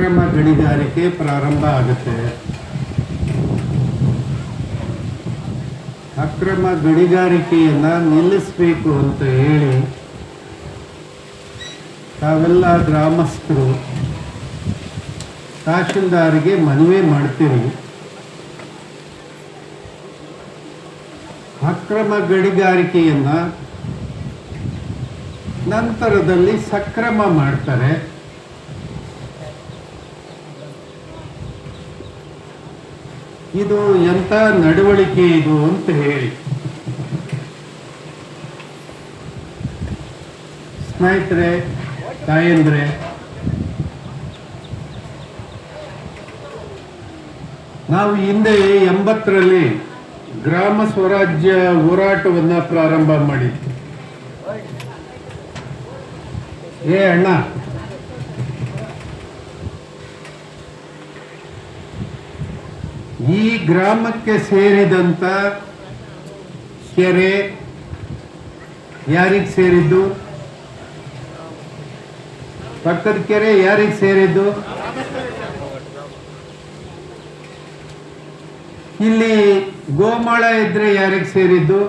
ಅಕ್ರಮ ಗಣಿಗಾರಿಕೆ ಪ್ರಾರಂಭ ಆಗುತ್ತೆ. ಅಕ್ರಮ ಗಣಿಗಾರಿಕೆಯನ್ನ ನಿಲ್ಲಿಸಬೇಕು ಅಂತ ಹೇಳಿ ತಾವೆಲ್ಲ ಗ್ರಾಮಸ್ಥರು ತಹಶೀಲ್ದಾರಿಗೆ ಮನವಿ ಮಾಡ್ತೀವಿ ಅಕ್ರಮ ಗಣಿಗಾರಿಕೆಯನ್ನ ನಂತರದಲ್ಲಿ ಸಕ್ರಮ ಮಾಡ್ತಾರೆ. ಇದು ಎಂಥ ನಡವಳಿಕೆ ಇದು ಅಂತ ಹೇಳಿ. ಸ್ನೇಹಿತರೆ, ತಾಯಂದ್ರೆ, ನಾವು ಹಿಂದೆ ಎಂಬತ್ತರಲ್ಲಿ ಗ್ರಾಮ ಸ್ವರಾಜ್ಯ ಹೋರಾಟವನ್ನ ಪ್ರಾರಂಭ ಮಾಡಿದ್ವಿ. ಏ ಅಣ್ಣ ಈ ಗ್ರಾಮಕ್ಕೆ ಸೇರಿದಂತ ಕೆರೆ ಯಾರಿಗೆ ಸೇರಿದ್ದು? ಪಕ್ಕದ ಕೆರೆ ಯಾರಿಗೆ ಸೇರಿದ್ದು? ಇಲ್ಲಿ ಗೋಮಾಳ ಇದ್ರೆ ಯಾರಿಗೆ ಸೇರಿದ್ದು?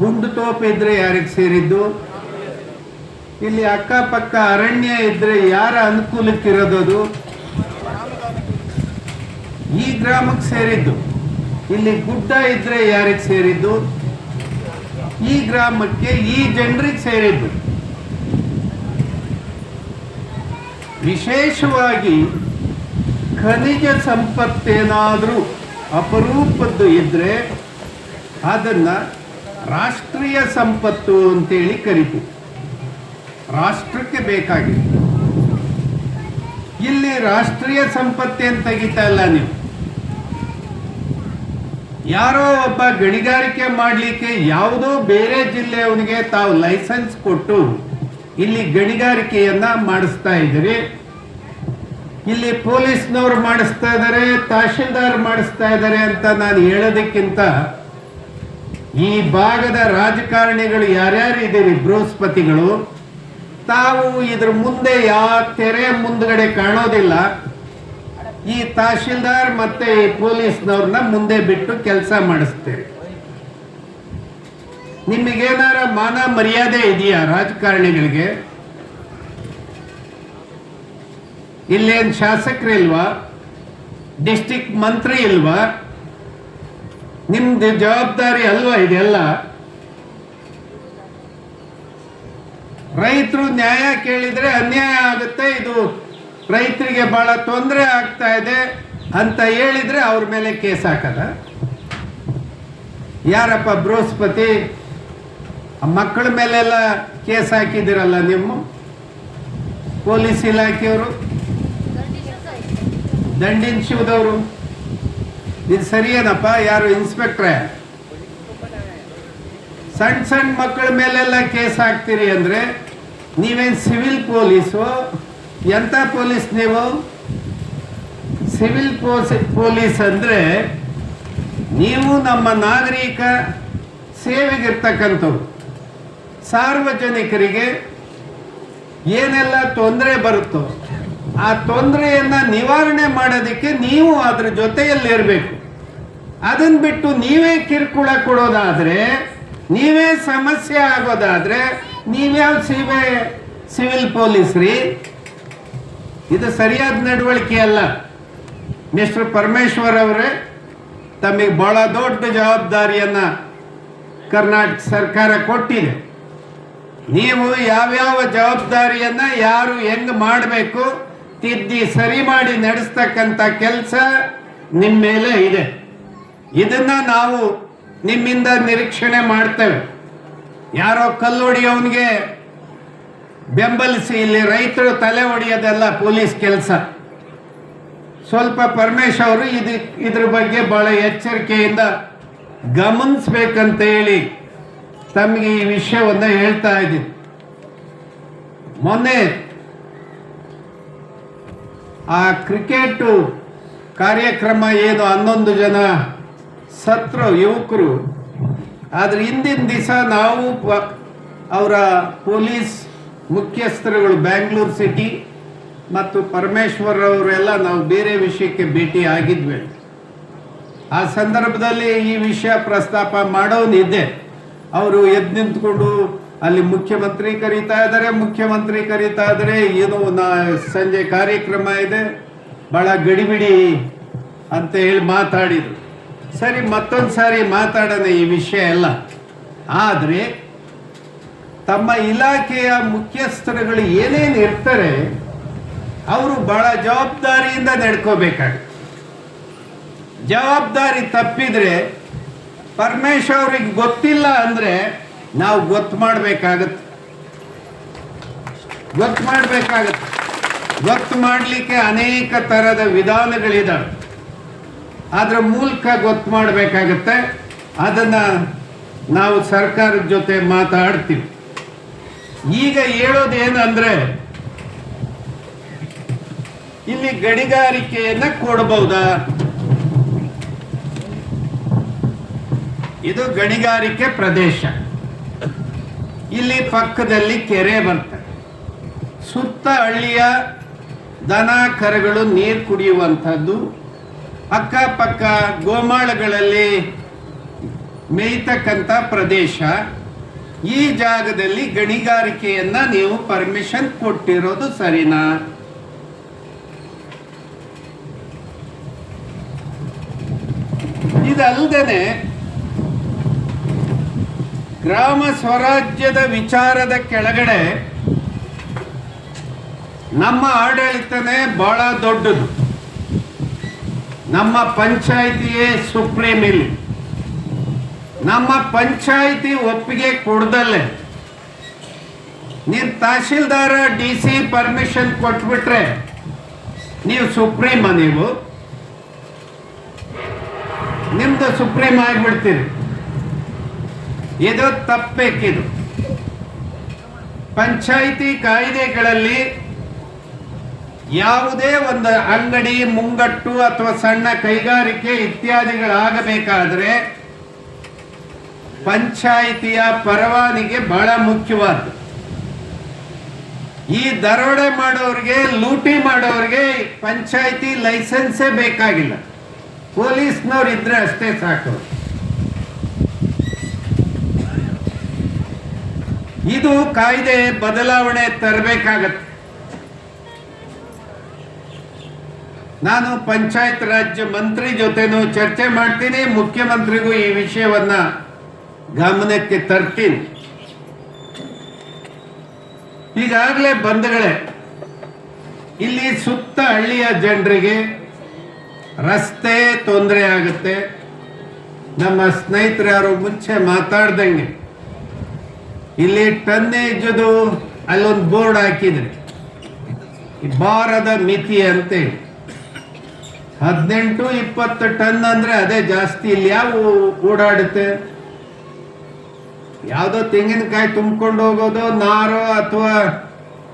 ಗುಂಡು ತೋಪ ಇದ್ರೆ ಯಾರಿಗೆ ಸೇರಿದ್ದು? ಇಲ್ಲಿ ಅಕ್ಕಪಕ್ಕ ಅರಣ್ಯ ಇದ್ರೆ ಯಾರ ಅನುಕೂಲಕ್ಕಿರೋದದು ಈ ಗ್ರಾಮಕ್ಕೆ ಸೇರಿದ್ದು. ಇಲ್ಲಿ ಗುಡ್ಡ ಇದ್ರೆ ಯಾರಿಗೆ ಸೇರಿದ್ದು? ಈ ಗ್ರಾಮಕ್ಕೆ ಈ ಜನರಿಗೆ ಸೇರಿದ್ದು. ವಿಶೇಷವಾಗಿ ಖನಿಜ ಸಂಪತ್ತೇನಾದರೂ ಅಪರೂಪದ್ದು ಇದ್ರೆ ಅದನ್ನ ರಾಷ್ಟ್ರೀಯ ಸಂಪತ್ತು ಅಂತೇಳಿ ಕರಿತೀವಿ ರಾಷ್ಟ್ರಕ್ಕೆ ಬೇಕಾಗಿದೆ ಇಲ್ಲಿ ರಾಷ್ಟ್ರೀಯ ಸಂಪತ್ತೇನು ತೆಗಿತಾ ಇಲ್ಲ ನೀವು. ಯಾರೋ ಒಬ್ಬ ಗಣಿಗಾರಿಕೆ ಮಾಡಲಿಕ್ಕೆ ಯಾವುದೋ ಬೇರೆ ಜಿಲ್ಲೆಯವನಿಗೆ ತಾವು ಲೈಸೆನ್ಸ್ ಕೊಟ್ಟು ಇಲ್ಲಿ ಗಣಿಗಾರಿಕೆಯನ್ನ ಮಾಡಿಸ್ತಾ ಇದ್ದೀರಿ. ಇಲ್ಲಿ ಪೊಲೀಸ್ನವ್ರು ಮಾಡಿಸ್ತಾ ಇದ್ದಾರೆ, ತಹಶೀಲ್ದಾರ್ ಮಾಡಿಸ್ತಾ ಇದ್ದಾರೆ ಅಂತ ನಾನು ಹೇಳೋದಕ್ಕಿಂತ ಈ ಭಾಗದ ರಾಜಕಾರಣಿಗಳು ಯಾರ್ಯಾರು ಇದ್ದೀರಿ ಬೃಹಸ್ಪತಿಗಳು, ತಾವು ಇದ್ರ ಮುಂದೆ ಯಾವ ತೆರೆ ಮುಂದ್ಗಡೆ ಕಾಣೋದಿಲ್ಲ. ಈ ತಹಶೀಲ್ದಾರ್ ಮತ್ತೆ ಈ ಪೊಲೀಸ್ನವ್ರನ್ನ ಮುಂದೆ ಬಿಟ್ಟು ಕೆಲಸ ಮಾಡಿಸ್ತೇವೆ ನಿಮಗೇನಾರ ಮಾನ ಮರ್ಯಾದೆ ಇದೆಯಾ ರಾಜಕಾರಣಿಗಳಿಗೆ? ಇಲ್ಲೇನು ಶಾಸಕರು ಇಲ್ವಾ? ಡಿಸ್ಟಿಕ್ ಮಂತ್ರಿ ಇಲ್ವಾ? ನಿಮ್ದು ಜವಾಬ್ದಾರಿ ಅಲ್ವಾ ಇದೆಲ್ಲ? ರೈತರು ನ್ಯಾಯ ಕೇಳಿದ್ರೆ ಅನ್ಯಾಯ ಆಗುತ್ತೆ, ಇದು ರೈತರಿಗೆ ಬಹಳ ತೊಂದರೆ ಆಗ್ತಾ ಇದೆ ಅಂತ ಹೇಳಿದ್ರೆ ಅವ್ರ ಮೇಲೆ ಕೇಸ್ ಹಾಕದ? ಯಾರಪ್ಪ ಬೃಹಸ್ಪತಿ? ಮಕ್ಕಳ ಮೇಲೆಲ್ಲ ಕೇಸ್ ಹಾಕಿದಿರಲ್ಲ ನಿಮ್ಮ ಪೊಲೀಸ್ ಇಲಾಖೆಯವರು? ದಂಡಿನ ಶಿವದವರು. ಇದು ಸರಿಯೇನಪ್ಪ? ಯಾರು ಇನ್ಸ್ಪೆಕ್ಟ್ರೇ? ಸಣ್ಣ ಸಣ್ಣ ಮಕ್ಕಳ ಮೇಲೆಲ್ಲ ಕೇಸ್ ಹಾಕ್ತೀರಿ ಅಂದರೆ ನೀವೇನು ಸಿವಿಲ್ ಪೊಲೀಸು? ಎಂತ ಪೊಲೀಸ್ ನೀವು? ಸಿವಿಲ್ ಪೊಲೀಸ್ ಅಂದ್ರೆ ನೀವು ನಮ್ಮ ನಾಗರಿಕ ಸೇವೆಗಿರ್ತಕ್ಕಂಥವ್ರು. ಸಾರ್ವಜನಿಕರಿಗೆ ಏನೆಲ್ಲ ತೊಂದರೆ ಬರುತ್ತೋ ಆ ತೊಂದರೆಯನ್ನು ನಿವಾರಣೆ ಮಾಡೋದಕ್ಕೆ ನೀವು ಅದ್ರ ಜೊತೆಯಲ್ಲಿರಬೇಕು ಅದನ್ನ ಬಿಟ್ಟು ನೀವೇ ಕಿರುಕುಳ ಕೊಡೋದಾದ್ರೆ, ನೀವೇ ಸಮಸ್ಯೆ ಆಗೋದಾದ್ರೆ, ನೀವ್ಯಾವ ಸಿವೆ, ಸಿವಿಲ್ ಪೊಲೀಸ್ ರೀ ಇದು ಸರಿಯಾದ ನಡವಳಿಕೆ ಅಲ್ಲ. ಮಿಸ್ಟರ್ ಪರಮೇಶ್ವರ್ ಅವರೇ ತಮಗೆ ಬಹಳ ದೊಡ್ಡ ಜವಾಬ್ದಾರಿಯನ್ನು ಕರ್ನಾಟಕ ಸರ್ಕಾರ ಕೊಟ್ಟಿದೆ. ನೀವು ಯಾವ್ಯಾವ ಜವಾಬ್ದಾರಿಯನ್ನು ಯಾರು ಹೆಂಗ್ ಮಾಡಬೇಕು, ತಿದ್ದಿ ಸರಿ ಮಾಡಿ ನಡೆಸ್ತಕ್ಕಂಥ ಕೆಲಸ ನಿಮ್ಮ ಮೇಲೆ ಇದೆ. ಇದನ್ನು ನಾವು ನಿಮ್ಮಿಂದ ನಿರೀಕ್ಷಣೆ ಮಾಡ್ತೇವೆ. ಯಾರೋ ಕಲ್ಲೊಡಿಯವನಿಗೆ ಬೆಂಬಲಿಸಿ ಇಲ್ಲಿ ರೈತರು ತಲೆ ಹೊಡೆಯೋದೆಲ್ಲ ಪೊಲೀಸ್ ಕೆಲಸ. ಸ್ವಲ್ಪ ಪರಮೇಶ್ ಅವರು ಇದು, ಇದ್ರ ಬಗ್ಗೆ ಬಹಳ ಎಚ್ಚರಿಕೆಯಿಂದ ಗಮನಿಸ್ಬೇಕಂತ ಹೇಳಿ ತಮಗೆ ಈ ವಿಷಯವನ್ನು ಹೇಳ್ತಾ ಇದ್ದೀನಿ. ಮೊನ್ನೆ ಆ ಕ್ರಿಕೆಟು ಕಾರ್ಯಕ್ರಮ ಏನು ಹನ್ನೊಂದು ಜನ ಸತ್ರು ಯುವಕರು. ಆದರೆ ಹಿಂದಿನ ದಿವಸ ನಾವು ಅವರ ಪೊಲೀಸ್ ಮುಖ್ಯಸ್ಥರುಗಳು ಬ್ಯಾಂಗ್ಳೂರು ಸಿಟಿ ಮತ್ತು ಪರಮೇಶ್ವರ್ ಅವರೆಲ್ಲ ನಾವು ಬೇರೆ ವಿಷಯಕ್ಕೆ ಭೇಟಿ ಆಗಿದ್ವಿ. ಆ ಸಂದರ್ಭದಲ್ಲಿ ಈ ವಿಷಯ ಪ್ರಸ್ತಾಪ ಮಾಡೋನಿದ್ದೆ ಅವರು ಎದ್ದು ನಿಂತ್ಕೊಂಡು ಅಲ್ಲಿ ಮುಖ್ಯಮಂತ್ರಿ ಕರೀತಾ ಇದ್ದಾರೆ, ಮುಖ್ಯಮಂತ್ರಿ ಕರೀತಾ ಇದ್ದಾರೆ. ಏನು ನಾ ಸಂಜೆ ಕಾರ್ಯಕ್ರಮ ಇದೆ. ಭಾಳ ಗಡಿಬಿಡಿ ಅಂತ ಹೇಳಿ ಮಾತಾಡಿದರು. ಸರಿ ಮತ್ತೊಂದು ಸಾರಿ ಮಾತಾಡೋಣ ಈ ವಿಷಯ ಎಲ್ಲ. ಆದರೆ ತಮ್ಮ ಇಲಾಖೆಯ ಮುಖ್ಯಸ್ಥರುಗಳು ಏನೇನು ಇರ್ತಾರೆ, ಅವರು ಬಹಳ ಜವಾಬ್ದಾರಿಯಿಂದ ನಡ್ಕೋಬೇಕಾಗುತ್ತೆ. ಜವಾಬ್ದಾರಿ ತಪ್ಪಿದ್ರೆ ಪರಮೇಶ್ ಅವ್ರಿಗೆ ಗೊತ್ತಿಲ್ಲ ಅಂದ್ರೆ ನಾವು ಗೊತ್ತು ಮಾಡಬೇಕಾಗತ್ತೆ. ಗೊತ್ತು ಮಾಡಬೇಕಾಗತ್ತೆ. ಗೊತ್ತು ಮಾಡಲಿಕ್ಕೆ ಅನೇಕ ಥರದ ವಿಧಾನಗಳಿದ್ದಾವೆ ಅದರ ಮೂಲಕ ಗೊತ್ತು ಮಾಡಬೇಕಾಗತ್ತೆ. ಅದನ್ನು ನಾವು ಸರ್ಕಾರದ ಜೊತೆ ಮಾತಾಡ್ತೀವಿ. ಈಗ ಹೇಳೋದೇನಂದ್ರೆ, ಇಲ್ಲಿ ಗಣಿಗಾರಿಕೆಯನ್ನ ಕೊಡಬಹುದಾ ಇದು ಗಣಿಗಾರಿಕೆ ಪ್ರದೇಶ. ಇಲ್ಲಿ ಪಕ್ಕದಲ್ಲಿ ಕೆರೆ ಬರ್ತದೆ ಸುತ್ತ ಹಳ್ಳಿಯ ದನ ಕರುಗಳು ನೀರು ಕುಡಿಯುವಂಥದ್ದು. ಅಕ್ಕಪಕ್ಕ ಗೋಮಾಳಗಳಲ್ಲಿ ಮೇಯ್ತಕ್ಕಂಥ ಪ್ರದೇಶ. ಈ ಜಾಗದಲ್ಲಿ ಗಣಿಗಾರಿಕೆಯನ್ನ ನೀವು ಪರ್ಮಿಷನ್ ಕೊಟ್ಟಿರೋದು ಸರಿನಾ? ಇದಲ್ದೇನೆ ಗ್ರಾಮ ಸ್ವರಾಜ್ಯದ ವಿಚಾರದ ಕೆಳಗಡೆ ನಮ್ಮ ಆಡಳಿತನೇ ಬಹಳ ದೊಡ್ಡದು. ನಮ್ಮ ಪಂಚಾಯಿತಿಯೇ ಸುಪ್ರೀಂ ಇಲ್ಲಿ. ನಮ್ಮ ಪಂಚಾಯಿತಿ ಒಪ್ಪಿಗೆ ಕೊಡ್ದಲ್ಲೇ. ನೀವು ತಹಶೀಲ್ದಾರ ಡಿ ಸಿ ಪರ್ಮಿಷನ್ ಕೊಟ್ಬಿಟ್ರೆ ನೀವು ಸುಪ್ರೀಮ ನೀವು? ನಿಮ್ದು ಸುಪ್ರೀಂ ಆಗಿಬಿಡ್ತೀರಿ. ಇದು ತಪ್ಪಬೇಕಿದು ಪಂಚಾಯಿತಿ ಕಾಯ್ದೆಗಳಲ್ಲಿ ಯಾವುದೇ ಒಂದು ಅಂಗಡಿ, ಮುಂಗಟ್ಟು ಅಥವಾ ಸಣ್ಣ ಕೈಗಾರಿಕೆ ಇತ್ಯಾದಿಗಳಾಗಬೇಕಾದ್ರೆ ಪಂಚಾಯಿತಿಯ ಪರವಾನಿಗೆ ಬಹಳ ಮುಖ್ಯವಾದ್ದು. ಈ ದರೋಡೆ ಮಾಡೋರಿಗೆ, ಲೂಟಿ ಮಾಡೋರಿಗೆ ಪಂಚಾಯಿತಿ ಲೈಸೆನ್ಸೇ ಬೇಕಾಗಿಲ್ಲ. ಪೊಲೀಸ್ನವ್ರು ಇದ್ರೆ ಅಷ್ಟೇ ಸಾಕು. ಇದು ಕಾಯ್ದೆ ಬದಲಾವಣೆ ತರಬೇಕಾಗತ್ತೆ. ನಾನು ಪಂಚಾಯತ್ ರಾಜ್ಯ ಮಂತ್ರಿ ಜೊತೆನೂ ಚರ್ಚೆ ಮಾಡ್ತೀನಿ, ಮುಖ್ಯಮಂತ್ರಿಗೂ ಈ ವಿಷಯವನ್ನ ಗಮನಕ್ಕೆ ತರ್ತೀನಿ. ಈಗಾಗಲೇ ಬಂಧುಗಳೇ, ಇಲ್ಲಿ ಸುತ್ತ ಹಳ್ಳಿಯ ಜನರಿಗೆ ರಸ್ತೆ ತೊಂದರೆ ಆಗುತ್ತೆ. ನಮ್ಮ ಸ್ನೇಹಿತರು ಯಾರು ಮುಂಚೆ ಮಾತಾಡ್ದಂಗೆ. ಇಲ್ಲಿ ಟನ್ನೇಜದು ಅಲ್ಲೊಂದು ಬೋರ್ಡ್ ಹಾಕಿದ್ರೆ. ಭಾರದ ಮಿತಿ ಅಂತೇಳಿ ಹದಿನೆಂಟು ಇಪ್ಪತ್ತು ಟನ್ ಅಂದ್ರೆ ಅದೇ ಜಾಸ್ತಿ. ಇಲ್ಲಿ ಯಾವ ಓಡಾಡುತ್ತೆ? ಯಾವುದೋ ತೆಂಗಿನಕಾಯಿ ತುಂಬಿಕೊಂಡು ಹೋಗೋದು, ನಾರೋ ಅಥವಾ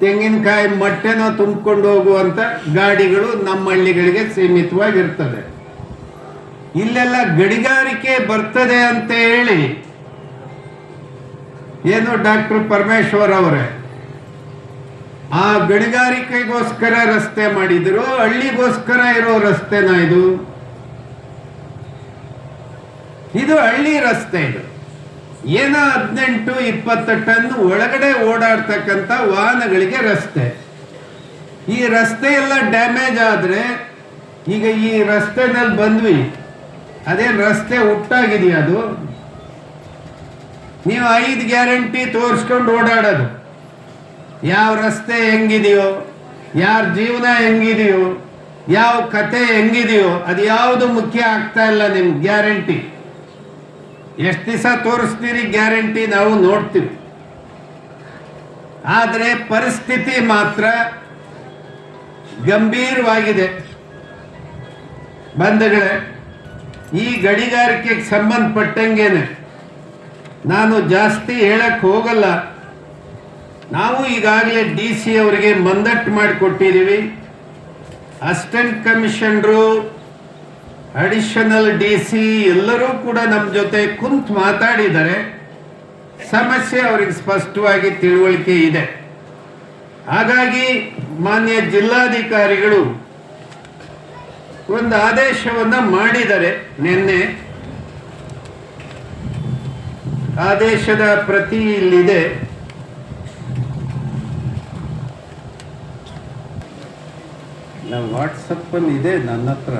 ತೆಂಗಿನಕಾಯಿ ಮೊಟ್ಟೆನೋ ತುಂಬಿಕೊಂಡು ಹೋಗುವಂತ ಗಾಡಿಗಳು ನಮ್ಮ ಹಳ್ಳಿಗಳಿಗೆ ಸೀಮಿತವಾಗಿರ್ತದೆ. ಇಲ್ಲೆಲ್ಲ ಗಣಿಗಾರಿಕೆ ಬರ್ತದೆ ಅಂತ ಹೇಳಿ ಏನು ಡಾಕ್ಟರ್ ಪರಮೇಶ್ವರ್ ಅವರೇ, ಆ ಗಣಿಗಾರಿಕೆಗೋಸ್ಕರ ರಸ್ತೆ ಮಾಡಿದ್ರು, ಹಳ್ಳಿಗೋಸ್ಕರ ಇರೋ ರಸ್ತೆನ ಇದು? ಇದು ಹಳ್ಳಿ ರಸ್ತೆ ಇದು. ಏನೋ ಹದಿನೆಂಟು ಇಪ್ಪತ್ತು ಟನ್ ಒಳಗಡೆ ಓಡಾಡ್ತಕ್ಕಂಥ ವಾಹನಗಳಿಗೆ ರಸ್ತೆ. ಈ ರಸ್ತೆ ಎಲ್ಲ ಡ್ಯಾಮೇಜ್ ಆದ್ರೆ ಈಗ ಈ ರಸ್ತೆನಲ್ಲಿ ಬಂದ್ವಿ. ಅದೇನು ರಸ್ತೆ ಹುಟ್ಟಾಗಿದೆಯಾ ಅದು? ನೀವು ಐದು ಗ್ಯಾರಂಟಿ ತೋರಿಸ್ಕೊಂಡು ಓಡಾಡೋದು. ಯಾವ ರಸ್ತೆ ಹೆಂಗಿದೆಯೋ, ಯಾರ ಜೀವನ ಹೆಂಗಿದೆಯೋ, ಯಾವ ಕತೆ ಹೆಂಗಿದೆಯೋ ಅದು ಯಾವುದು ಮುಖ್ಯ ಆಗ್ತಾ ಇಲ್ಲ ನಿಮ್ಗೆ ಗ್ಯಾರಂಟಿ. ಎಷ್ಟು ದಿವಸ ತೋರಿಸ್ತೀರಿ ಗ್ಯಾರಂಟಿ ನಾವು ನೋಡ್ತೀವಿ. ಆದರೆ ಪರಿಸ್ಥಿತಿ ಮಾತ್ರ ಗಂಭೀರವಾಗಿದೆ. ಬಂಧುಗಳೇ, ಈ ಗಣಿಗಾರಿಕೆಗೆ ಸಂಬಂಧಪಟ್ಟಂಗೇನೆ ನಾನು ಜಾಸ್ತಿ ಹೇಳಕ್ಕೆ ಹೋಗಲ್ಲ. ನಾವು ಈಗಾಗಲೇ ಡಿ ಸಿ ಅವರಿಗೆ ಮಂದಟ್ಟು ಮಾಡಿಕೊಟ್ಟಿದ್ದೀವಿ assistant commissioner additional D C ಎಲ್ಲರೂ ಕೂಡ ನಮ್ಮ ಜೊತೆ ಕುಂತು ಮಾತಾಡಿದ್ದಾರೆ ಸಮಸ್ಯೆ ಅವರಿಗೆ ಸ್ಪಷ್ಟವಾಗಿ ತಿಳುವಳಿಕೆ ಇದೆ. ಹಾಗಾಗಿ ಮಾನ್ಯ ಜಿಲ್ಲಾಧಿಕಾರಿಗಳು ಒಂದು ಆದೇಶವನ್ನು ಮಾಡಿದರೆ ನಿನ್ನೆ ಆದೇಶದ ಪ್ರತಿ ಇಲ್ಲಿದೆ. ವಾಟ್ಸಪ್ಪಲ್ಲಿ ಇದೆ ನನ್ನ ಹತ್ರ.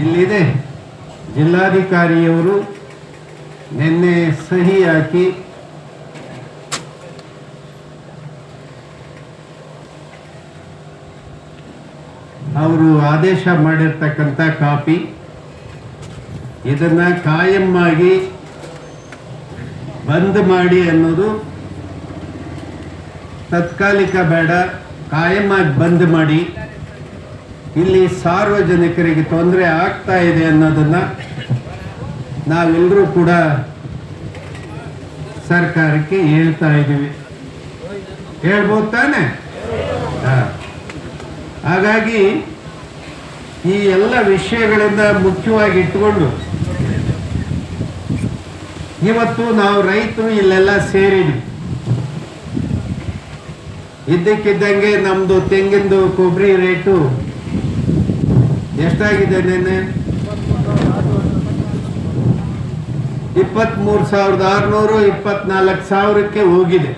ಇಲ್ಲಿದೆ. ಜಿಲ್ಲಾಧಿಕಾರಿಯವರು ನಿನ್ನೆ ಸಹಿ ಹಾಕಿ ಅವರು ಆದೇಶ ಮಾಡಿರ್ತಕ್ಕಂಥ ಕಾಪಿ ಇದನ್ನು ಕಾಯಮ್ಮಾಗಿ ಬಂದ್ ಮಾಡಿ ಅನ್ನೋದು ತತ್ಕಾಲಿಕ ಬೇಡ. ಕಾಯಮ್ಮಾಗಿ ಬಂದ್ ಮಾಡಿ. ಇಲ್ಲಿ ಸಾರ್ವಜನಿಕರಿಗೆ ತೊಂದರೆ ಆಗ್ತಾ ಇದೆ ಅನ್ನೋದನ್ನ ನಾವೆಲ್ಲರೂ ಕೂಡ ಸರ್ಕಾರಕ್ಕೆ ಹೇಳ್ತಾ ಇದ್ದೀವಿ. ಹೇಳ್ಬೋದು ತಾನೆ. ಹಾಗಾಗಿ ಈ ಎಲ್ಲ ವಿಷಯಗಳನ್ನ ಮುಖ್ಯವಾಗಿ ಇಟ್ಕೊಂಡು ಇವತ್ತು ನಾವು ರೈತರು ಇಲ್ಲೆಲ್ಲ ಸೇರಿದ್ವಿ. ಇದ್ದಕ್ಕಿದ್ದಂಗೆ ನಮ್ಮದು ತೆಂಗಿಂದು ಕೊಬ್ಬರಿ ರೇಟು ಎಷ್ಟಾಗಿದೆ ನಿನ್ನೆ? ಇಪ್ಪತ್ಮೂರು ಸಾವಿರದ ಆರುನೂರು, ಇಪ್ಪತ್ನಾಲ್ಕು ಸಾವಿರಕ್ಕೆ ಹೋಗಿದೆ.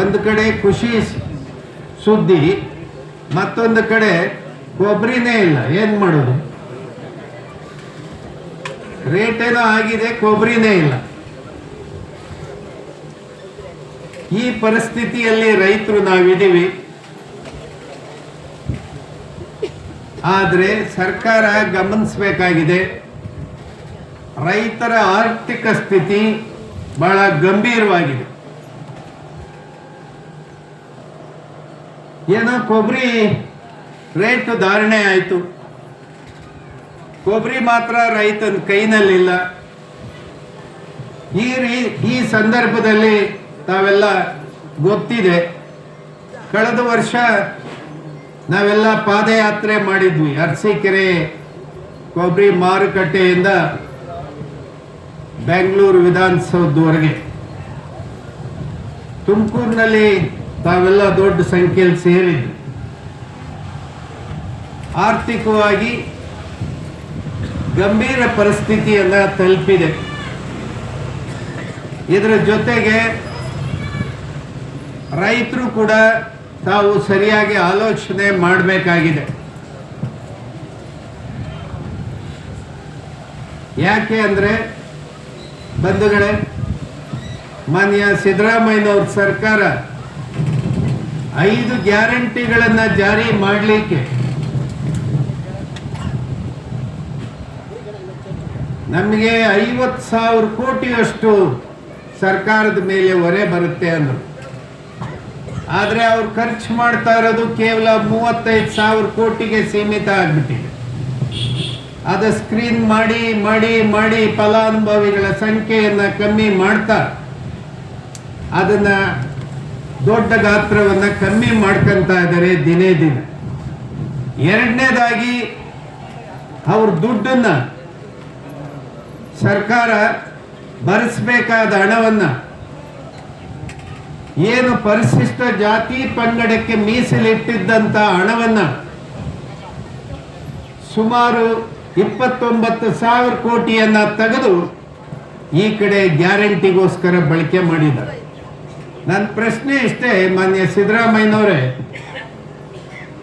ಒಂದು ಕಡೆ ಖುಷಿ ಸುದ್ದಿ, ಮತ್ತೊಂದು ಕಡೆ ಕೊಬ್ಬರಿನೇ ಇಲ್ಲ. ಏನು ಮಾಡೋದು? ರೇಟ್ ಏನೋ ಆಗಿದೆ ಕೊಬ್ಬರಿನೇ ಇಲ್ಲ. ಈ ಪರಿಸ್ಥಿತಿಯಲ್ಲಿ ರೈತರು ನಾವಿದ್ದೀವಿ. ಆದರೆ ಸರ್ಕಾರ ಗಮನಿಸಬೇಕಾಗಿದೆ. ರೈತರ ಆರ್ಥಿಕ ಸ್ಥಿತಿ ಬಹಳ ಗಂಭೀರವಾಗಿದೆ. ಏನೋ ಕೊಬ್ಬರಿ ರೇಟು ಧಾರಣೆ ಆಯಿತು. ಕೊಬ್ಬರಿ ಮಾತ್ರ ರೈತನ ಕೈನಲ್ಲಿಲ್ಲ. ಈ ರೀ, ಈ ಸಂದರ್ಭದಲ್ಲಿ ತಾವೆಲ್ಲ ಗೊತ್ತಿದೆ. ಕಳೆದ ವರ್ಷ ನಾವೆಲ್ಲ ಪಾದಯಾತ್ರೆ ಮಾಡಿದ್ವಿ. ಅರಸೀಕೆರೆ ಕೊಬ್ಬರಿ ಮಾರುಕಟ್ಟೆಯಿಂದ ಬೆಂಗಳೂರು ವಿಧಾನಸೌಧದವರೆಗೆ. ತುಮಕೂರಿನಲ್ಲಿ ತಾವೆಲ್ಲ ದೊಡ್ಡ ಸಂಖ್ಯೆಯಲ್ಲಿ ಸೇರಿದ್ವಿ. ಆರ್ಥಿಕವಾಗಿ ಗಂಭೀರ ಪರಿಸ್ಥಿತಿಯನ್ನು ತಲುಪಿದೆ. ಇದರ ಜೊತೆಗೆ ರೈತರು ಕೂಡ ತಾವು ಸರಿಯಾಗಿ ಆಲೋಚನೆ ಮಾಡಬೇಕಾಗಿದೆ. ಯಾಕೆ ಅಂದರೆ, ಬಂಧುಗಳೇ, ಮಾನ್ಯ ಸಿದ್ದರಾಮಯ್ಯನವ್ರ ಸರ್ಕಾರ ಐದು ಗ್ಯಾರಂಟಿಗಳನ್ನು ಜಾರಿ ಮಾಡಲಿಕ್ಕೆ ನಮಗೆ ಐವತ್ತು ಸಾವಿರ ಕೋಟಿಯಷ್ಟು ಸರ್ಕಾರದ ಮೇಲೆ ಹೊರೆ ಬರುತ್ತೆ ಅಂದರು. ಆದರೆ ಅವ್ರು ಖರ್ಚು ಮಾಡ್ತಾ ಇರೋದು ಕೇವಲ ಮೂವತ್ತೈದು ಸಾವಿರ ಕೋಟಿಗೆ ಸೀಮಿತ ಆಗ್ಬಿಟ್ಟಿದೆ. ಅದು ಸ್ಕ್ರೀನ್ ಮಾಡಿ ಮಾಡಿ ಮಾಡಿ ಫಲಾನುಭವಿಗಳ ಸಂಖ್ಯೆಯನ್ನು ಕಮ್ಮಿ ಮಾಡ್ತಾ, ಅದನ್ನು ದೊಡ್ಡ ಗಾತ್ರವನ್ನು ಕಮ್ಮಿ ಮಾಡ್ಕೊಂತ ಇದ್ದಾರೆ ದಿನೇ ದಿನ. ಎರಡನೇದಾಗಿ ಅವ್ರ ದುಡ್ಡನ್ನು ಸರ್ಕಾರ ಭರಿಸಬೇಕಾದ ಹಣವನ್ನ ಏನು ಪರಿಶಿಷ್ಟ ಜಾತಿ ಪಂಗಡಕ್ಕೆ ಮೀಸಲಿಟ್ಟಿದ್ದಂತ ಹಣವನ್ನ ಸುಮಾರು ಇಪ್ಪತ್ತೊಂಬತ್ತು ಸಾವಿರ ಕೋಟಿಯನ್ನ ತೆಗೆದು ಈ ಕಡೆ ಗ್ಯಾರಂಟಿಗೋಸ್ಕರ ಬಳಕೆ ಮಾಡಿದ್ದಾರೆ. ನನ್ನ ಪ್ರಶ್ನೆ ಇಷ್ಟೇ, ಮಾನ್ಯ ಸಿದ್ದರಾಮಯ್ಯನವರೇ.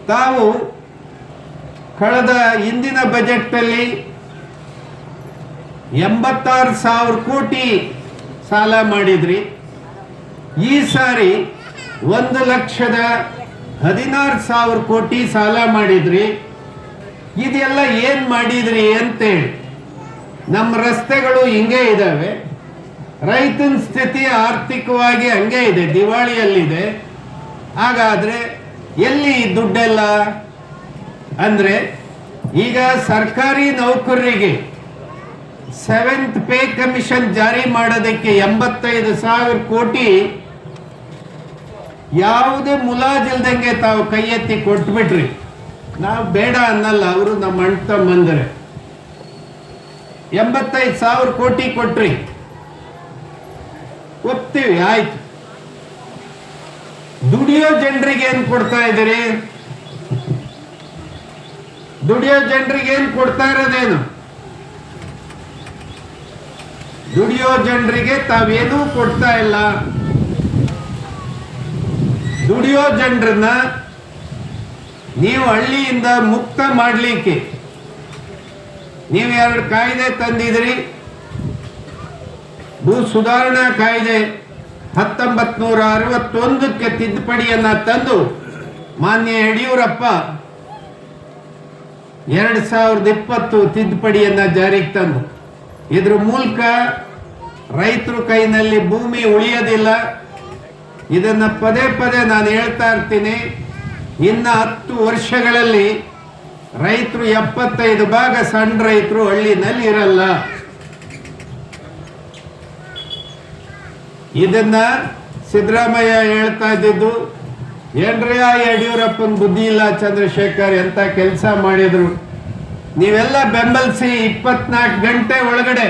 ತಾವು ಕಳೆದ ಹಿಂದಿನ ಬಜೆಟ್ನಲ್ಲಿ ಎಂಬತ್ತಾರು ಸಾವಿರ ಕೋಟಿ ಸಾಲ ಮಾಡಿದ್ರಿ. ಈ ಸಾರಿ ಒಂದು ಲಕ್ಷದ ಹದಿನಾರು ಸಾವಿರ ಕೋಟಿ ಸಾಲ ಮಾಡಿದ್ರಿ. ಇದೆಲ್ಲ ಏನ್ ಮಾಡಿದ್ರಿ ಅಂತೇಳಿ. ನಮ್ಮ ರಸ್ತೆಗಳು ಹಿಂಗೆ ಇದ್ದಾವೆ ರೈತನ ಸ್ಥಿತಿ ಆರ್ಥಿಕವಾಗಿ ಹಂಗೆ ಇದೆ, ದಿವಾಳಿಯಲ್ಲಿದೆ. ಹಾಗಾದ್ರೆ ಎಲ್ಲಿ ದುಡ್ಡೆಲ್ಲ? ಅಂದ್ರೆ ಈಗ ಸರ್ಕಾರಿ ನೌಕರರಿಗೆ ಸೆವೆಂತ್ ಪೇ ಕಮಿಷನ್ ಜಾರಿ ಮಾಡೋದಕ್ಕೆ ಎಂಬತ್ತೈದು ಸಾವಿರ ಕೋಟಿ ಯಾವುದೇ ಮುಲಾಜಿಲ್ದಂಗೆ ತಾವು ಕೈ ಎತ್ತಿ ಕೊಟ್ಬಿಟ್ರಿ. ನಾವು ಬೇಡ ಅನ್ನಲ್ಲ, ಅವರು ನಮ್ಮ ಅಣ್ಣ ತಮ್ಮಂದರೆ ಎಂಬತ್ತೈದು ಸಾವಿರ ಕೋಟಿ ಕೊಟ್ರಿ. ಒಪ್ತೀವಿ, ಆಯ್ತು. ದುಡಿಯೋ ಜನರಿಗೆ ಏನು ಕೊಡ್ತಾ ಇದ್ದೀರಿ? ದುಡಿಯೋ ಜನರಿಗೆ ಏನು ಕೊಡ್ತಾ ಇರೋದೇನು? ದುಡಿಯೋ ಜನರಿಗೆ ತಾವೇನೂ ಕೊಡ್ತಾ ಇಲ್ಲ. ದುಡಿಯೋ ಜನರನ್ನ ನೀವು ಹಳ್ಳಿಯಿಂದ ಮುಕ್ತ ಮಾಡಲಿಕ್ಕೆ ನೀವು ಎರಡು ಕಾಯ್ದೆ ತಂದಿದ್ರಿ. ಭೂ ಸುಧಾರಣಾ ಕಾಯ್ದೆ ಹತ್ತೊಂಬತ್ ನೂರ ಅರವತ್ತೊಂದಕ್ಕೆ ತಿದ್ದುಪಡಿಯನ್ನ ತಂದು ಮಾನ್ಯ ಯಡಿಯೂರಪ್ಪ ಎರಡು ಸಾವಿರದ ಇಪ್ಪತ್ತು ತಿದ್ದುಪಡಿಯನ್ನ ಜಾರಿಗೆ ತಂದು. ಇದ್ರ ಮೂಲಕ ರೈತರ ಕೈನಲ್ಲಿ ಭೂಮಿ ಉಳಿಯೋದಿಲ್ಲ. ಇದನ್ನ ಪದೇ ಪದೇ ನಾನು ಹೇಳ್ತಾ ಇರ್ತೀನಿ. ಇನ್ನು ಹತ್ತು ವರ್ಷಗಳಲ್ಲಿ ರೈತರು ಎಪ್ಪತ್ತೈದು ಭಾಗ ಸಣ್ಣ ರೈತರು ಹಳ್ಳಿನಲ್ಲಿ ಇರಲ್ಲ. ಇದನ್ನ ಸಿದ್ದರಾಮಯ್ಯ ಹೇಳ್ತಾ ಇದ್ದಿದ್ದು ಏನ್ರಿಯ ಯಡಿಯೂರಪ್ಪನ ಬುದ್ಧಿ ಇಲ್ಲ ಚಂದ್ರಶೇಖರ್ ಎಂತ ಕೆಲಸ ಮಾಡಿದ್ರು? ನೀವೆಲ್ಲ ಬೆಂಬಲಿಸಿ ಇಪ್ಪತ್ನಾಲ್ಕು ಗಂಟೆ ಒಳಗಡೆ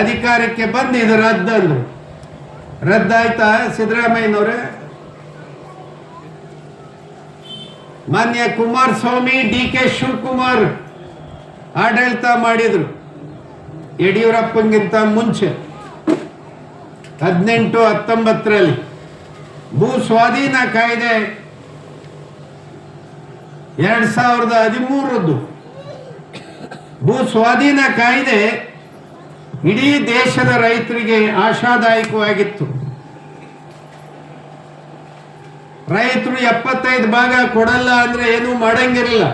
ಅಧಿಕಾರಕ್ಕೆ ಬಂದು ಇದು ರದ್ದಂದ್ರು ರದ್ದಾಯ್ತಾ ಸಿದ್ದರಾಮಯ್ಯನವರೇ? ಮಾನ್ಯ ಕುಮಾರಸ್ವಾಮಿ, ಡಿ ಕೆ ಶಿವಕುಮಾರ್ ಆಡಳಿತ ಮಾಡಿದ್ರು. ಯಡಿಯೂರಪ್ಪಂಗಿಂತ ಮುಂಚೆ, ಹದಿನೆಂಟು ಹತ್ತೊಂಬತ್ತರಲ್ಲಿ. ಭೂ ಸ್ವಾಧೀನ ಕಾಯ್ದೆ ಎರಡು ಸಾವಿರದ ಹದಿಮೂರದ್ದು ಭೂ ಸ್ವಾಧೀನ ಕಾಯ್ದೆ ಇಡೀ ದೇಶದ ರೈತರಿಗೆ ಆಶಾದಾಯಕವಾಗಿತ್ತು. ರೈತರು ಎಪ್ಪತ್ತೈದು ಭಾಗ ಕೊಡಲ್ಲ ಅಂದ್ರೆ ಏನೂ ಮಾಡಂಗಿರಲಿಲ್ಲ.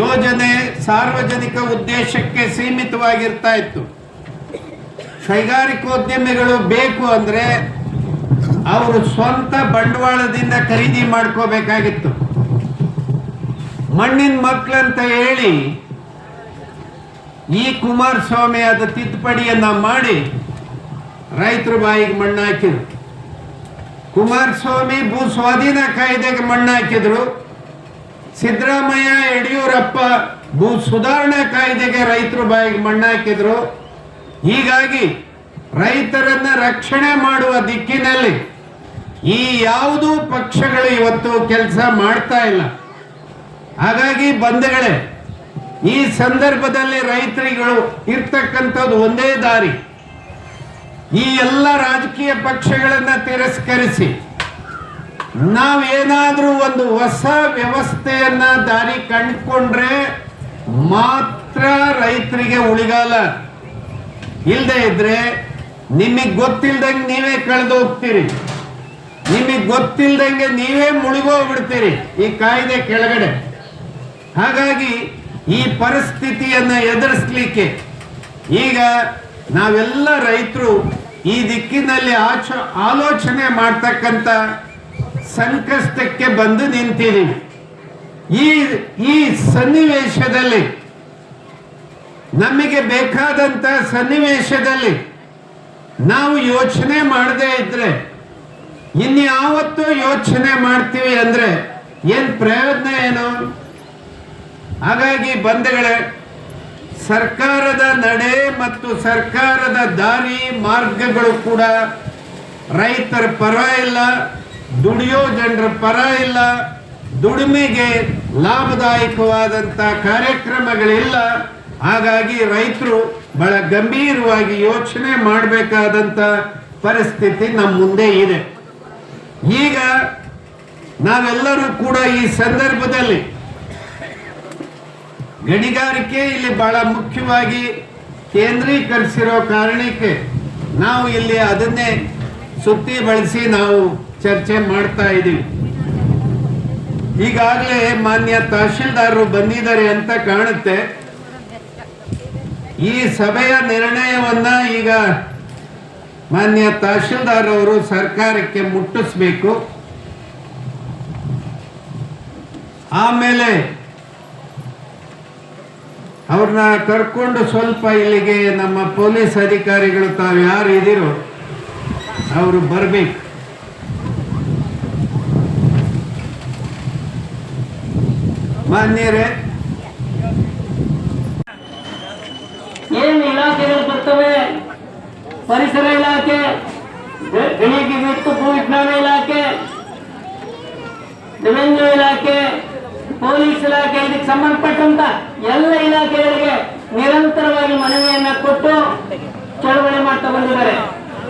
ಯೋಜನೆ ಸಾರ್ವಜನಿಕ ಉದ್ದೇಶಕ್ಕೆ ಸೀಮಿತವಾಗಿರ್ತಾ ಇತ್ತು. ಕೈಗಾರಿಕೋದ್ಯಮಿಗಳು ಬೇಕು ಅಂದ್ರೆ ಅವರು ಸ್ವಂತ ಬಂಡವಾಳದಿಂದ ಖರೀದಿ ಮಾಡ್ಕೋಬೇಕಾಗಿತ್ತು. ಮಣ್ಣಿನ ಮಕ್ಕಳಂತ ಹೇಳಿ ಈ ಕುಮಾರಸ್ವಾಮಿ ಆದ ತಿದ್ದುಪಡಿಯನ್ನ ಮಾಡಿ ರೈತರ ಬಾಯಿಗೆ ಮಣ್ಣು ಹಾಕಿದ್ರು. ಕುಮಾರಸ್ವಾಮಿ ಭೂ ಸ್ವಾಧೀನ ಕಾಯ್ದೆಗೆ ಮಣ್ಣು ಹಾಕಿದ್ರು. ಸಿದ್ದರಾಮಯ್ಯ, ಯಡಿಯೂರಪ್ಪ ಭೂ ಸುಧಾರಣಾ ಕಾಯ್ದೆಗೆ ರೈತರ ಬಾಯಿಗೆ ಮಣ್ಣು ಹಾಕಿದ್ರು. ಹೀಗಾಗಿ ರೈತರನ್ನ ರಕ್ಷಣೆ ಮಾಡುವ ದಿಕ್ಕಿನಲ್ಲಿ ಈ ಯಾವುದೂ ಪಕ್ಷಗಳು ಇವತ್ತು ಕೆಲಸ ಮಾಡ್ತಾ ಇಲ್ಲ. ಹಾಗಾಗಿ ಬಂಧುಗಳೇ ಈ ಸಂದರ್ಭದಲ್ಲಿ ರೈತರಿಗಳು ಇರ್ತಕ್ಕಂಥದ್ದು ಒಂದೇ ದಾರಿ. ಈ ಎಲ್ಲ ರಾಜಕೀಯ ಪಕ್ಷಗಳನ್ನು ತಿರಸ್ಕರಿಸಿ ನಾವೇನಾದ್ರೂ ಒಂದು ಹೊಸ ವ್ಯವಸ್ಥೆಯನ್ನ ದಾರಿ ಕಂಡುಕೊಂಡ್ರೆ ಮಾತ್ರ ರೈತರಿಗೆ ಉಳಿಗಾಲ. ಇಲ್ಲದೆ ಇದ್ರೆ ನಿಮಗೆ ಗೊತ್ತಿಲ್ದಂಗೆ ನೀವೇ ಕಳೆದು ಹೋಗ್ತೀರಿ. ನಿಮಗೆ ಗೊತ್ತಿಲ್ದಂಗೆ ನೀವೇ ಮುಳುಗೋಗ್ಬಿಡ್ತೀರಿ ಈ ಕಾಯ್ದೆ ಕೆಳಗಡೆ. ಹಾಗಾಗಿ ಈ ಪರಿಸ್ಥಿತಿಯನ್ನು ಎದುರಿಸ್ಲಿಕ್ಕೆ ಈಗ ನಾವೆಲ್ಲ ರೈತರು ಈ ದಿಕ್ಕಿನಲ್ಲಿ ಆಚ, ಆಲೋಚನೆ ಮಾಡ್ತಕ್ಕಂಥ ಸಂಕಷ್ಟಕ್ಕೆ ಬಂದು ನಿಂತಿದ್ದೀವಿ. ಈ ಈ ಸನ್ನಿವೇಶದಲ್ಲಿ ನಮಗೆ ಬೇಕಾದಂಥ ಸನ್ನಿವೇಶದಲ್ಲಿ ನಾವು ಯೋಚನೆ ಮಾಡದೇ ಇದ್ರೆ, ಇನ್ಯಾವತ್ತೂ ಯೋಚನೆ ಮಾಡ್ತೀವಿ ಅಂದರೆ ಏನು ಪ್ರಯೋಜನ ಏನು? ಹಾಗಾಗಿ ಬಂಧುಗಳೇ, ಸರ್ಕಾರದ ನಡೆ ಮತ್ತು ಸರ್ಕಾರದ ದಾರಿ ಮಾರ್ಗಗಳು ಕೂಡ ರೈತರ ಪರ ಇಲ್ಲ, ದುಡಿಯೋ ಜನರ ಪರ ಇಲ್ಲ, ದುಡಿಮೆಗೆ ಲಾಭದಾಯಕವಾದಂಥ ಕಾರ್ಯಕ್ರಮಗಳಿಲ್ಲ. ಹಾಗಾಗಿ ರೈತರು ಬಹಳ ಗಂಭೀರವಾಗಿ ಯೋಚನೆ ಮಾಡಬೇಕಾದಂಥ ಪರಿಸ್ಥಿತಿ ನಮ್ಮ ಮುಂದೆ ಇದೆ. ಈಗ ನಾವೆಲ್ಲರೂ ಕೂಡ ಈ ಸಂದರ್ಭದಲ್ಲಿ ಗಣಿಗಾರಿಕೆ ಇಲ್ಲಿ ಬಹಳ ಮುಖ್ಯವಾಗಿ ಕೇಂದ್ರೀಕರಿಸಿರೋ ಕಾರಣಕ್ಕೆ ನಾವು ಇಲ್ಲಿ ಅದನ್ನೇ ಸುತ್ತಿ ಬಳಸಿ ನಾವು ಚರ್ಚೆ ಮಾಡ್ತಾ ಇದ್ದೀವಿ. ಈಗಾಗಲೇ ಮಾನ್ಯ ತಹಶೀಲ್ದಾರರು ಬಂದಿದ್ದಾರೆ ಅಂತ ಕಾಣುತ್ತೆ. ಈ ಸಭೆಯ ನಿರ್ಣಯವನ್ನ ಈಗ ಮಾನ್ಯ ತಹಶೀಲ್ದಾರ್ ಅವರು ಸರ್ಕಾರಕ್ಕೆ ಮುಟ್ಟಿಸ್ಬೇಕು. ಆಮೇಲೆ ಅವ್ರನ್ನ ಕರ್ಕೊಂಡು ಸ್ವಲ್ಪ ಇಲ್ಲಿಗೆ ನಮ್ಮ ಪೊಲೀಸ್ ಅಧಿಕಾರಿಗಳು ತಾವು ಯಾರು ಇದ್ದೀರೋ ಅವರು ಬರಬೇಕು. ಮಾನ್ಯರೇ. ಏನು ಇಲಾಖೆಗಳು ಬರ್ತವೆ? ಪರಿಸರ ಇಲಾಖೆ ಗ- ಗಣಿಗೆ ಮತ್ತು ಭೂವಿಜ್ಞಾನ ಇಲಾಖೆ ರೆವೆನ್ಯೂ ಇಲಾಖೆ ಪೊಲೀಸ್ ಇಲಾಖೆ ಇದಕ್ಕೆ ಸಂಬಂಧಪಟ್ಟಂತ ಎಲ್ಲ ಇಲಾಖೆಗಳಿಗೆ ನಿರಂತರವಾಗಿ ಮನವಿಯನ್ನ ಕೊಟ್ಟು ಚಳವಳಿ ಮಾಡ್ತಾ ಬಂದಿದ್ದಾರೆ.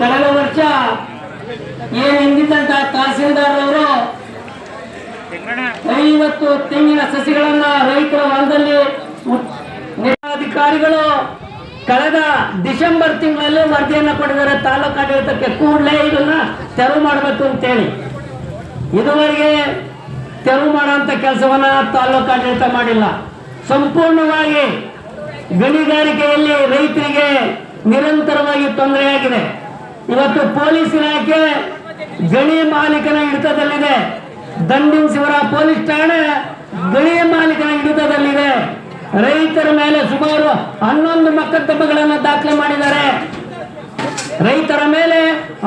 ಕಳೆದ ವರ್ಷ ಏನು ಹಿಂದಿದ್ದಂತ ತಹಸೀಲ್ದಾರ್ ಅವರು ಐವತ್ತು ತೆಂಗಿನ ಸಸಿಗಳನ್ನ ರೈತರ ಹೊಲದಲ್ಲಿ ಅಧಿಕಾರಿಗಳು ಕಳೆದ ಡಿಸೆಂಬರ್ ತಿಂಗಳಲ್ಲಿ ವರದಿಯನ್ನ ಕೊಟ್ಟಿದ್ದಾರೆ. ತಾಲೂಕಾಡಳಿತಕ್ಕೆ ಕೂಡಲೇ ಇದನ್ನ ತೆರವು ಮಾಡಬೇಕು ಅಂತೇಳಿ. ಇದುವರೆಗೆ ತೆರವು ಮಾಡುವಂತ ಕೆಲಸವನ್ನ ತಾಲೂಕು ಆಡಳಿತ ಮಾಡಿಲ್ಲ. ಸಂಪೂರ್ಣವಾಗಿ ಗಣಿಗಾರಿಕೆಯಲ್ಲಿ ರೈತರಿಗೆ ನಿರಂತರವಾಗಿ ತೊಂದರೆಯಾಗಿದೆ ಇವತ್ತು ಪೊಲೀಸ್ ಇಲಾಖೆ ಗಣಿ ಮಾಲೀಕನ ಹಿಡಿತದಲ್ಲಿದೆ. ದಂಡಿನ ಶಿವರ ಪೊಲೀಸ್ ಠಾಣೆ ಗಣಿ ಮಾಲೀಕನ ಹಿಡಿತದಲ್ಲಿದೆ. ರೈತರ ಮೇಲೆ ಸುಮಾರು ಹನ್ನೊಂದು ಮೊಕದ್ದಮೆಗಳನ್ನು ದಾಖಲೆ ಮಾಡಿದ್ದಾರೆ. ರೈತರ ಮೇಲೆ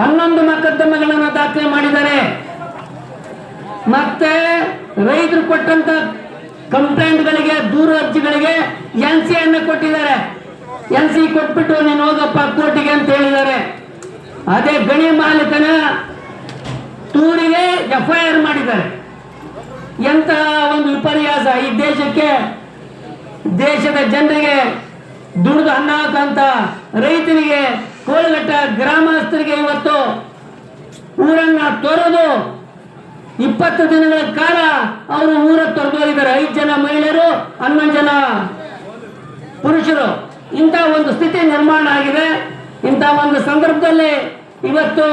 ಹನ್ನೊಂದು ಮೊಕದ್ದಮೆಗಳನ್ನು ದಾಖಲೆ ಮಾಡಿದ್ದಾರೆ. ಮತ್ತೆ ರೈತರು ಕೊಟ್ಟಂತ ಕಂಪ್ಲೇಂಟ್ಗಳಿಗೆ, ದೂರ ಅರ್ಜಿಗಳಿಗೆ ಎನ್ ಸಿ ಅನ್ನು ಕೊಟ್ಟಿದ್ದಾರೆ. ಎನ್ ಸಿ ಕೊಟ್ಬಿಟ್ಟು ನೀನು ಹೋಗಪ್ಪ ಕೋರ್ಟಿಗೆ ಅಂತ ಹೇಳಿದ್ದಾರೆ. ಅದೇ ಗಣಿ ಮಾಲೀಕನ ತೂರಿಗೆ ಎಫ್ ಐ ಆರ್ ಮಾಡಿದ್ದಾರೆ. ಎಂತ ಒಂದು ವಿಪರ್ಯಾಸ ಈ ದೇಶಕ್ಕೆ? ದೇಶದ ಜನರಿಗೆ ದುಡಿದು ಅನ್ನ ಹಾಕಂತ ರೈತರಿಗೆ ಕೋಳಗಟ್ಟ ಗ್ರಾಮಸ್ಥರಿಗೆ ಇವತ್ತು ಊರನ್ನ ತೊರೆದು ಇಪ್ಪತ್ತು ದಿನಗಳ ಕಾಲ ಅವರು ಊರ ತೊರೆದೋಗಿದ್ದಾರೆ ಐದು ಜನ ಮಹಿಳೆಯರು, ಹನ್ನೊಂದು ಜನ ಪುರುಷರು. ಇಂಥ ಒಂದು ಸ್ಥಿತಿ ನಿರ್ಮಾಣ ಆಗಿದೆ. ಇಂಥ ಒಂದು ಸಂದರ್ಭದಲ್ಲಿ ಇವತ್ತು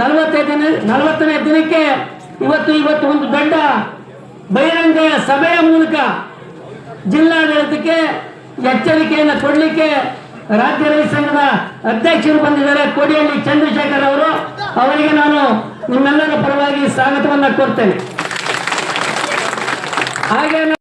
ನಲವತ್ತೈದು ದಿನ, ನಲವತ್ತನೇ ದಿನಕ್ಕೆ ಇವತ್ತು ಇವತ್ತು ಒಂದು ದೊಡ್ಡ ಬಹಿರಂಗ ಸಭೆಯ ಮೂಲಕ ಜಿಲ್ಲಾಡಳಿತಕ್ಕೆ ಎಚ್ಚರಿಕೆಯನ್ನು ಕೊಡಲಿಕ್ಕೆ ರಾಜ್ಯ ರೈತ ಸಂಘದ ಅಧ್ಯಕ್ಷರು ಬಂದಿದ್ದಾರೆ. ಕೋಡಿಯಲ್ಲಿ ಚಂದ್ರಶೇಖರ್ ಅವರು. ಅವರಿಗೆ ನಾನು ನಿಮ್ಮೆಲ್ಲರ ಪರವಾಗಿ ಸ್ವಾಗತವನ್ನು ಕೊಡ್ತೇನೆ. ಹಾಗೆ